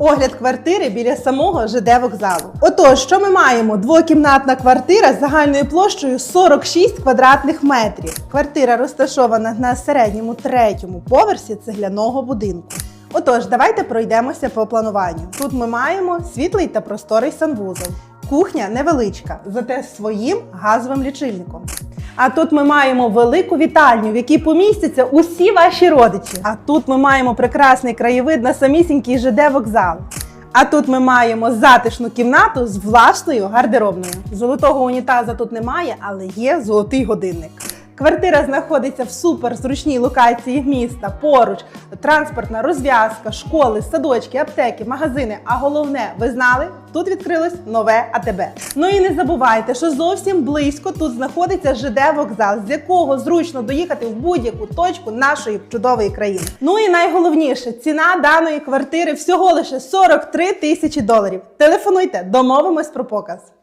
Огляд квартири біля самого ЖД вокзалу. Отож, що ми маємо? Двокімнатна квартира з загальною площею 46 квадратних метрів. Квартира розташована на середньому третьому поверсі цегляного будинку. Отож, давайте пройдемося по плануванню. Тут ми маємо світлий та просторий санвузол. Кухня невеличка, зате з своїм газовим лічильником. А тут ми маємо велику вітальню, в якій помістяться усі ваші родичі. А тут ми маємо прекрасний краєвид на самісінький ЖД вокзал. А тут ми маємо затишну кімнату з власною гардеробною. Золотого унітаза тут немає, але є золотий годинник. Квартира знаходиться в суперзручній локації міста. Поруч транспортна розв'язка, школи, садочки, аптеки, магазини. А головне, ви знали, тут відкрилось нове АТБ. Ну і не забувайте, що зовсім близько тут знаходиться ЖД вокзал, з якого зручно доїхати в будь-яку точку нашої чудової країни. Ну і найголовніше, ціна даної квартири всього лише 43 тисячі доларів. Телефонуйте, домовимось про показ.